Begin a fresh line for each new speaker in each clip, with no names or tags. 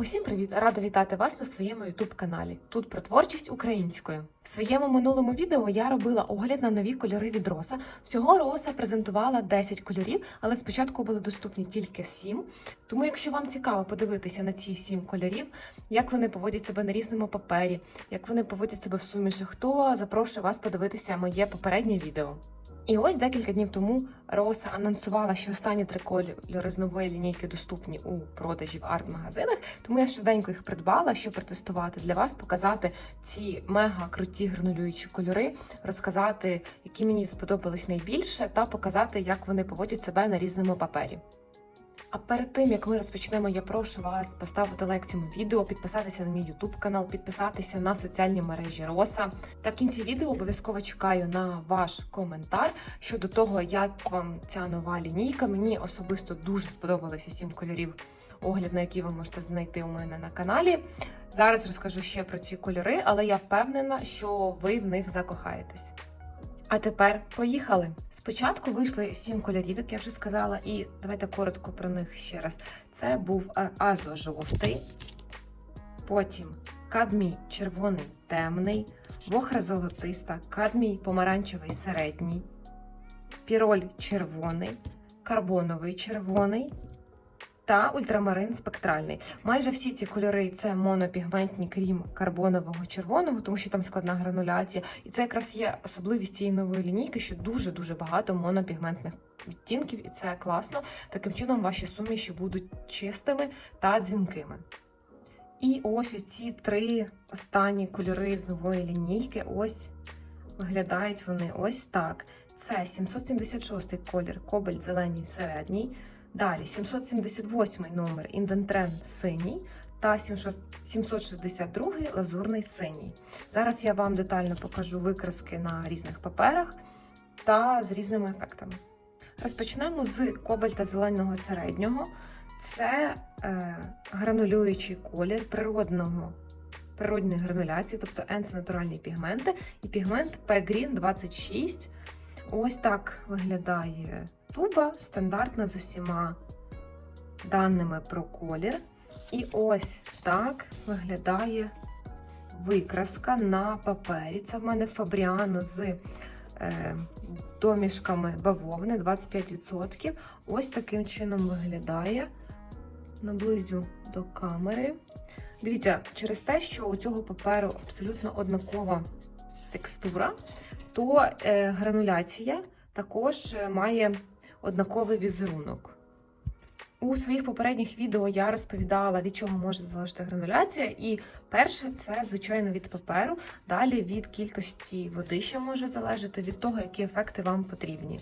Усім привіт! Рада вітати вас на своєму youtube каналі. Тут про творчість українською. В своєму минулому відео я робила огляд на нові кольори від Роса. Всього Роса презентувала 10 кольорів, але спочатку були доступні тільки 7. Тому, якщо вам цікаво подивитися на ці 7 кольорів, як вони поводять себе на різному папері, як вони поводять себе в сумішах, то запрошую вас подивитися моє попереднє відео. І ось декілька днів тому Роса анонсувала, що останні три кольори з нової лінійки доступні у продажі в арт-магазинах. Тому я швиденько їх придбала, щоб протестувати для вас, показати ці мега круті гранулюючі кольори, розказати, які мені сподобались найбільше, та показати, як вони поводять себе на різному папері. А перед тим як ми розпочнемо, я прошу вас поставити лайк цьому відео, підписатися на мій YouTube канал, підписатися на соціальні мережі Роса. Та в кінці відео обов'язково чекаю на ваш коментар щодо того, як вам ця нова лінійка. Мені особисто дуже сподобалися сім кольорів, огляд на які ви можете знайти у мене на каналі. Зараз розкажу ще про ці кольори, але я впевнена, що ви в них закохаєтесь. А тепер поїхали. Спочатку вийшли сім кольорів, як я вже сказала, і давайте коротко про них ще раз. Це був е, азо-жовтий, потім кадмій червоний темний, вохра золотиста, кадмій помаранчевий середній, піроль червоний, карбоновий червоний та ультрамарин спектральний. Майже всі ці кольори це монопігментні, крім карбонового червоного, тому що там складна грануляція. І це якраз є особливість цієї нової лінійки, що дуже-дуже багато монопігментних відтінків, і це класно. Таким чином ваші суміші будуть чистими та дзвінкими. І ось ці три останні кольори з нової лінійки. Ось виглядають вони ось так. Це 776 колір, кобальт зеленій середній. Далі 778 номер індентрен синій та 762 лазурний синій. Зараз я вам детально покажу викраски на різних паперах та з різними ефектами. Розпочнемо з кобальта зеленого середнього. Це е, гранулюючий колір природного, природної грануляції, тобто енц натуральні пігменти, і пігмент P-Green 26. Ось так виглядає туба, стандартна з усіма даними про колір. І ось так виглядає викраска на папері. Це в мене Фабріано з е, домішками бавовни 25%. Ось таким чином виглядає. Наблизю до камери. Дивіться, через те, що у цього паперу абсолютно однакова текстура, то е, грануляція також е, має однаковий візерунок. У своїх попередніх відео я розповідала, від чого може залежати грануляція. І перше, це, звичайно, від паперу. Далі від кількості води ще може залежати від того, які ефекти вам потрібні.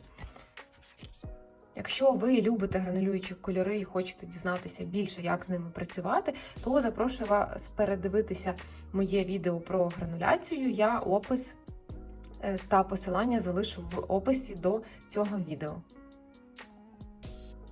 Якщо ви любите гранулюючі кольори і хочете дізнатися більше, як з ними працювати, то запрошую вас передивитися моє відео про грануляцію. Я опис е, та посилання залишу в описі до цього відео.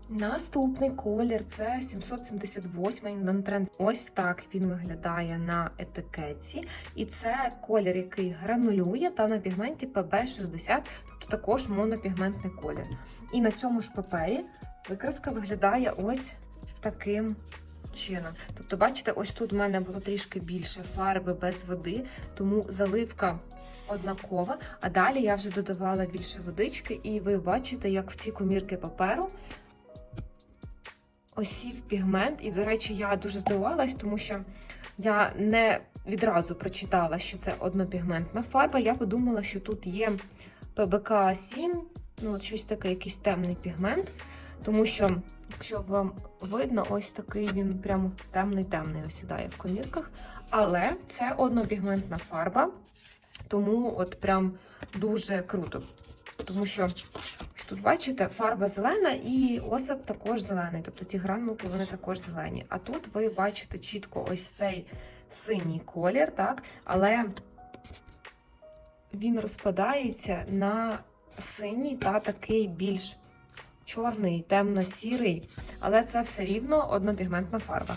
Наступний колір це 778 Індантренд. Ось так він виглядає на етикетці. І це колір, який гранулює, та на пігменті PB60, тобто також монопігментний колір. І на цьому ж папері викраска виглядає ось таким чином. Тобто, бачите, ось тут в мене було трішки більше фарби без води, тому заливка однакова. А далі я вже додавала більше водички, і ви бачите, як в ці комірки паперу осів пігмент. І, до речі, я дуже здивувалась, тому що я не відразу прочитала, що це однопігментна фарба. Я подумала, що тут є ПБК 7, ну от щось таке, якийсь темний пігмент. Тому що, якщо вам видно, ось такий він прямо темний-темний осідає в комірках. Але це однопігментна фарба, тому от прям дуже круто. Тому що тут, бачите, фарба зелена і осад також зелений. Тобто ці гранулки вони також зелені. А тут ви бачите чітко ось цей синій колір, так? Але він розпадається на синій та такий більш чорний, темно-сірий, але це все рівно однопігментна фарба.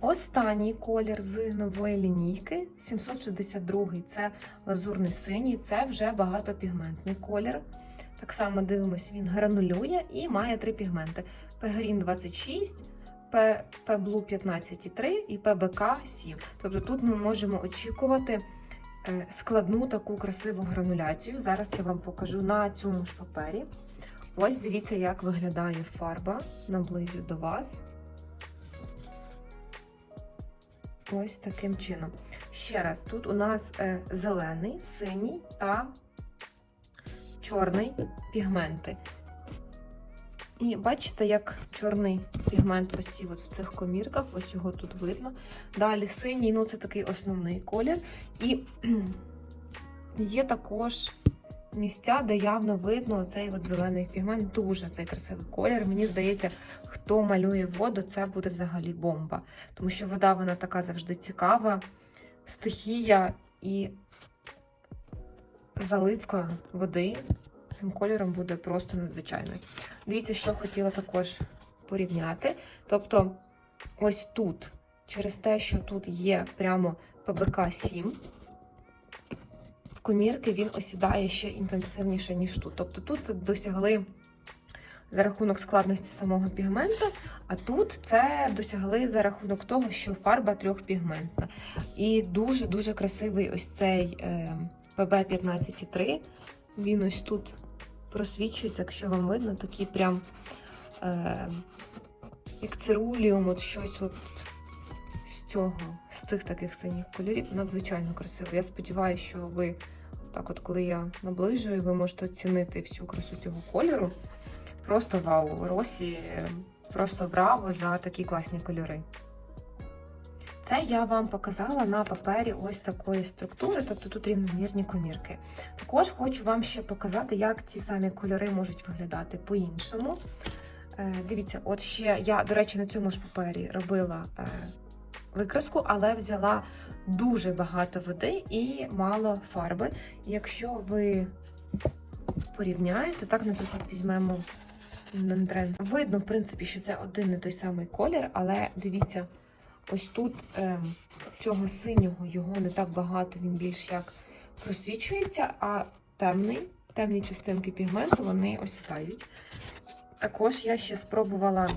Останній колір з нової лінійки 762 це лазурний синій, це вже багатопігментний колір. Так само дивимось, він гранулює і має три пігменти: Пегрін 26, П- Пеблу 15,3 і ПБК 7. Тобто тут ми можемо очікувати е, складну таку красиву грануляцію. Зараз я вам покажу на цьому ж папері. Ось дивіться, як виглядає фарба. Наблизю до вас. Ось таким чином. Ще раз, тут у нас е, зелений, синій та чорний пігменти. І бачите, як чорний пігмент осів от в цих комірках, ось його тут видно. Далі синій, ну це такий основний колір. І є також місця, де явно видно цей от зелений пігмент. Дуже цей красивий колір. Мені здається, хто малює воду, це буде взагалі бомба. Тому що вода вона така завжди цікава, стихія і заливка води цим кольором буде просто надзвичайною. Дивіться, що хотіла також порівняти. Тобто, ось тут, через те, що тут є прямо ПБК 7, в комірки він осідає ще інтенсивніше, ніж тут. Тобто тут це досягли за рахунок складності самого пігмента, а тут це досягли за рахунок того, що фарба трьохпігментна. І дуже-дуже красивий ось цей е, ПБ-15,3. Він ось тут просвічується, якщо вам видно, такий прям е, як цируліум, от щось от з цього, з цих таких синіх кольорів. Надзвичайно красиво. Я сподіваюся, що ви, так от коли я наближую, ви можете оцінити всю красу цього кольору. Просто вау! Росі, е, просто браво за такі класні кольори. Це я вам показала на папері ось такої структури, тобто тут рівномірні комірки. Також хочу вам ще показати, як ці самі кольори можуть виглядати по-іншому. Е, Дивіться, от ще я, до речі, на цьому ж папері робила е, викраску, але взяла дуже багато води і мало фарби. Якщо ви порівняєте, так, наприклад, візьмемо Нендрен. Видно, в принципі, що це один і той самий колір, але дивіться, ось тут е, цього синього його не так багато, він більш як просвічується, а темний, темні частинки пігменту вони осідають. Також я ще спробувала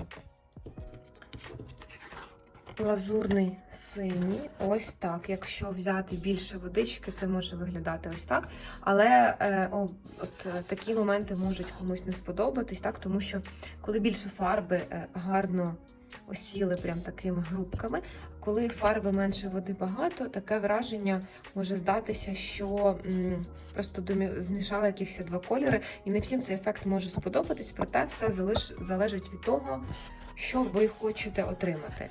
лазурний синій. Ось так. Якщо взяти більше водички, це може виглядати ось так. Але е, о, от е, такі моменти можуть комусь не сподобатись, так? тому що коли більше фарби е, гарно осіли прям такими грубками, коли фарби менше води багато, таке враження може здатися, що просто змішали якихось два кольори, і не всім цей ефект може сподобатись, проте все залиш, залежить від того, що ви хочете отримати.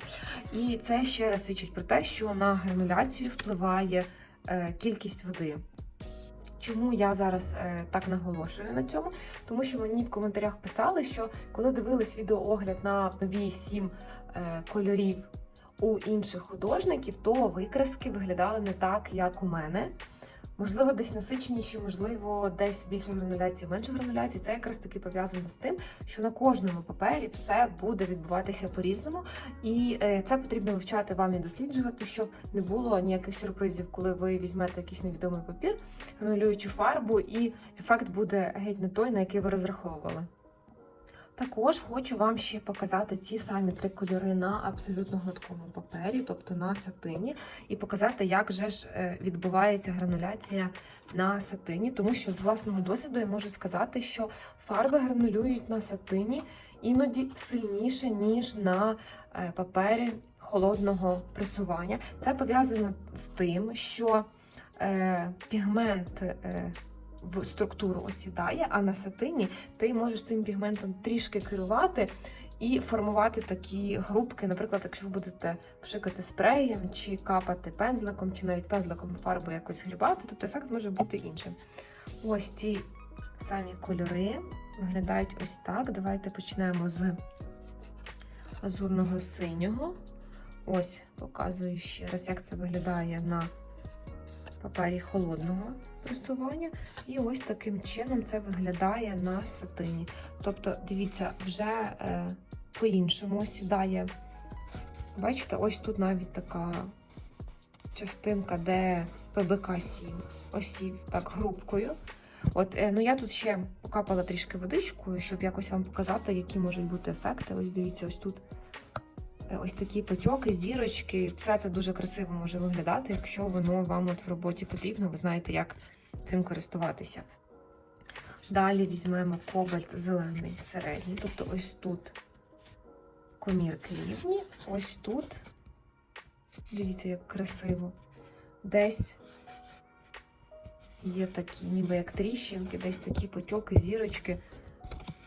І це ще раз свідчить про те, що на грануляцію впливає е, кількість води. Чому я зараз е, так наголошую на цьому? Тому що мені в коментарях писали, що коли дивились відеоогляд на нові сім е, кольорів у інших художників, то викраски виглядали не так, як у мене. Можливо, десь насиченіші, можливо, десь більше грануляції, менше грануляції. Це якраз таки пов'язано з тим, що на кожному папері все буде відбуватися по-різному, і е, це потрібно вивчати вам і досліджувати, щоб не було ніяких сюрпризів, коли ви візьмете якийсь невідомий папір, гранулюючу фарбу, і ефект буде геть не той, на який ви розраховували. Також хочу вам ще показати ці самі три кольори на абсолютно гладкому папері, тобто на сатині, і показати, як же ж е, відбувається грануляція на сатині, тому що з власного досвіду я можу сказати, що фарби гранулюють на сатині іноді сильніше, ніж на е, папері холодного пресування. Це пов'язано з тим, що е, пігмент. В структуру осідає, а на сатині ти можеш цим пігментом трішки керувати і формувати такі грубки. Наприклад, якщо ви будете пшикати спреєм, чи капати пензликом, чи навіть пензликом фарбу якось грібати, тобто ефект може бути іншим. Ось ці самі кольори виглядають ось так. Давайте почнемо з лазурного синього. Ось показую ще раз, як це виглядає на папері холодного пресування. І ось таким чином це виглядає на сатині. Тобто, дивіться, вже е, по-іншому сідає. Бачите, ось тут навіть така частинка, де ПБК 7 осів так грубкою. От, е, ну я тут ще покапала трішки водичкою, щоб якось вам показати, які можуть бути ефекти. Ось дивіться, ось тут ось такі потьоки, зірочки. Все це дуже красиво може виглядати, якщо воно вам от в роботі потрібно, ви знаєте, як цим користуватися. Далі візьмемо кобальт зелений середній, тобто ось тут комірки рівні, ось тут. Дивіться, як красиво. Десь є такі, ніби як тріщинки, десь такі потьоки, зірочки.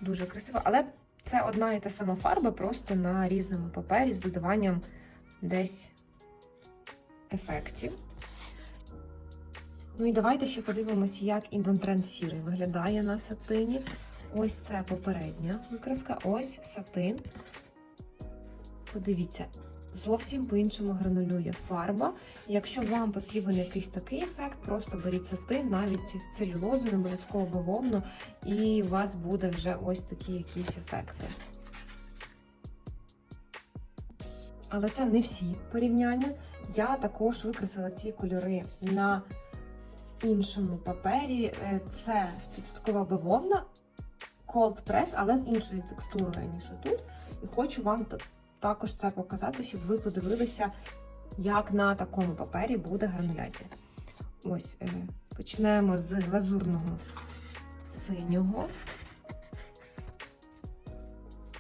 Дуже красиво. Але це одна і та сама фарба, просто на різному папері з додаванням десь ефектів. Ну і давайте ще подивимося, як індонтрен сірий виглядає на сатині. Ось це попередня викраска, ось сатин. Подивіться, зовсім по-іншому гранулює фарба. Якщо вам потрібен якийсь такий ефект, просто беріть сатин, навіть целюлозу, не обов'язково бавовну, і у вас буде вже ось такі якісь ефекти. Але це не всі порівняння. Я також викрасила ці кольори на іншому папері. Е, Це 100% бавовна, cold press, але з іншою текстурою, ніж тут. І хочу вам також це показати, щоб ви подивилися, як на такому папері буде грануляція. Ось, е, починаємо з лазурного синього.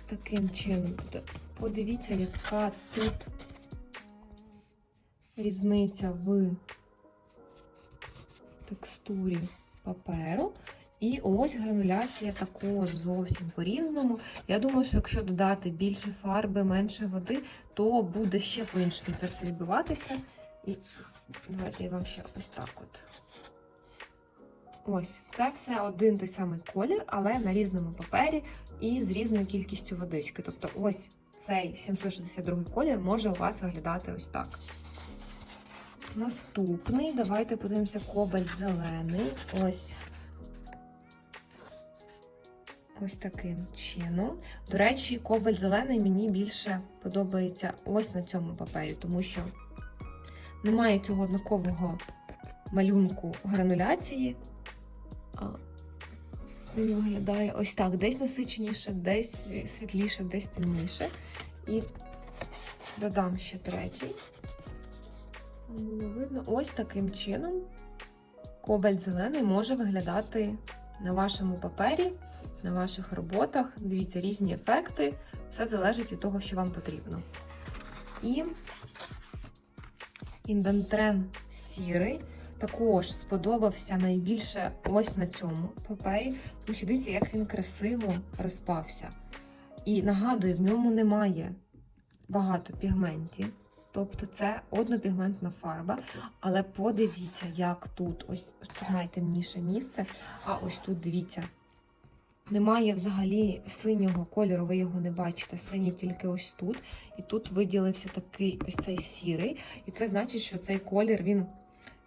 Таким чином, подивіться, яка тут різниця в текстурі паперу. І ось грануляція також зовсім по-різному. Я думаю, що якщо додати більше фарби, менше води, то буде ще по-іншому це все відбуватися. І давайте я вам ще ось так от. Ось, це все один той самий колір, але на різному папері і з різною кількістю водички. Тобто, ось цей 762 колір може у вас виглядати ось так. Наступний, давайте подивимося кобальт зелений. Ось. Ось таким чином. До речі, кобальт зелений мені більше подобається ось на цьому папері, тому що немає цього однакового малюнку грануляції. Він виглядає ось так: десь насиченіше, десь світліше, десь темніше. І додам ще третій. Було видно, ось таким чином кобальт зелений може виглядати на вашому папері, на ваших роботах. Дивіться, різні ефекти. Все залежить від того, що вам потрібно. І індентрен сірий також сподобався найбільше ось на цьому папері, тому що дивіться, як він красиво розпався. І нагадую, в ньому немає багато пігментів. Тобто це однопігментна фарба, але подивіться, як тут ось тут найтемніше місце, а ось тут дивіться. Немає взагалі синього кольору, ви його не бачите. Синій тільки ось тут. І тут виділився такий ось цей сірий. І це значить, що цей колір він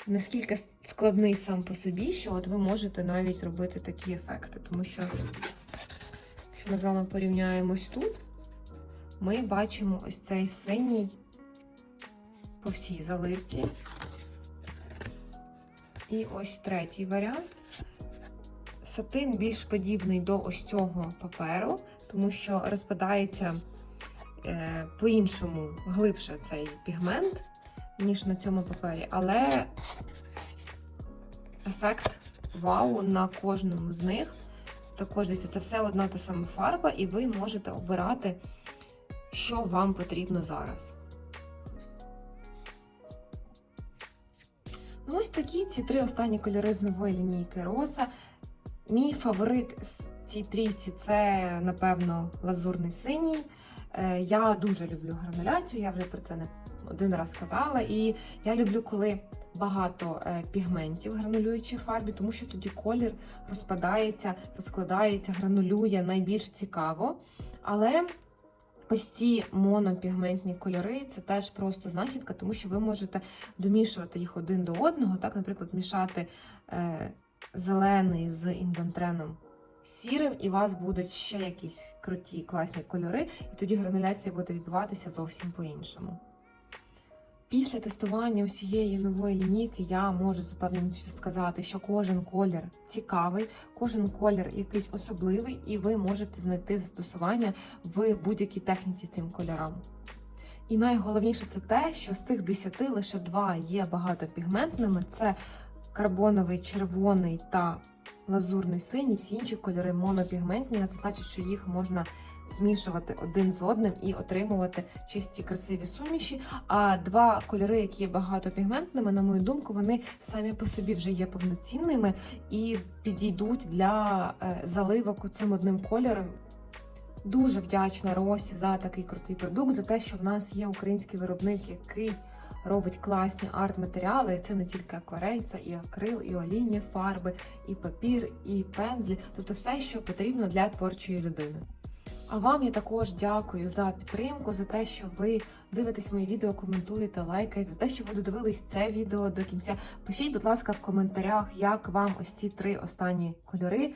наскільки складний сам по собі, що от ви можете навіть робити такі ефекти. Тому що, якщо ми з вами порівняємо ось тут, ми бачимо ось цей синій по всій заливці. І ось третій варіант. Сатин більш подібний до ось цього паперу, тому що розпадається е, по-іншому глибше цей пігмент, ніж на цьому папері. Але ефект вау на кожному з них. Також це все одна та сама фарба, і ви можете обирати, що вам потрібно зараз. Ну, ось такі ці три останні кольори з нової лінійки Роса. Мій фаворит з цій трійці це, напевно, лазурний синій. Е, Я дуже люблю грануляцію, я вже про це не один раз сказала. І я люблю, коли багато е, пігментів гранулюючої фарбі, тому що тоді колір розпадається, розкладається, гранулює найбільш цікаво. Але ось ці монопігментні кольори це теж просто знахідка, тому що ви можете домішувати їх один до одного. Так, наприклад, мішати е, зелений з індантреном сірим, і у вас будуть ще якісь круті, класні кольори, і тоді грануляція буде відбуватися зовсім по-іншому. Після тестування усієї нової лінійки я можу з впевненістю сказати, що кожен колір цікавий, кожен колір якийсь особливий, і ви можете знайти застосування в будь-якій техніці цим кольорам. І найголовніше це те, що з цих 10 лише два є багатопігментними: це карбоновий червоний та лазурний синій, всі інші кольори монопігментні, а це значить, що їх можна змішувати один з одним і отримувати чисті красиві суміші. А два кольори, які є багатопігментними, на мою думку, вони самі по собі вже є повноцінними і підійдуть для е, заливок цим одним кольором. Дуже вдячна Росі за такий крутий продукт, за те, що в нас є український виробник, який робить класні арт-матеріали. Це не тільки акварель, це і акрил, і олійні фарби, і папір, і пензлі, тобто все, що потрібно для творчої людини. А вам я також дякую за підтримку, за те, що ви дивитесь мої відео, коментуєте, лайкаєте, за те, що ви додивились це відео до кінця. Пишіть, будь ласка, в коментарях, як вам ось ці три останні кольори.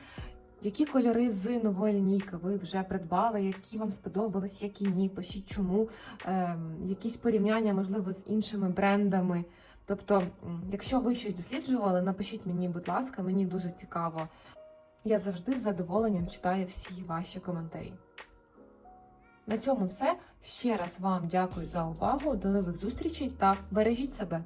Які кольори з нової лінійки ви вже придбали, які вам сподобались, які ні, пишіть чому, ем, якісь порівняння, можливо, з іншими брендами. Тобто, якщо ви щось досліджували, напишіть мені, будь ласка, мені дуже цікаво. Я завжди з задоволенням читаю всі ваші коментарі. На цьому все. Ще раз вам дякую за увагу. До нових зустрічей та бережіть себе!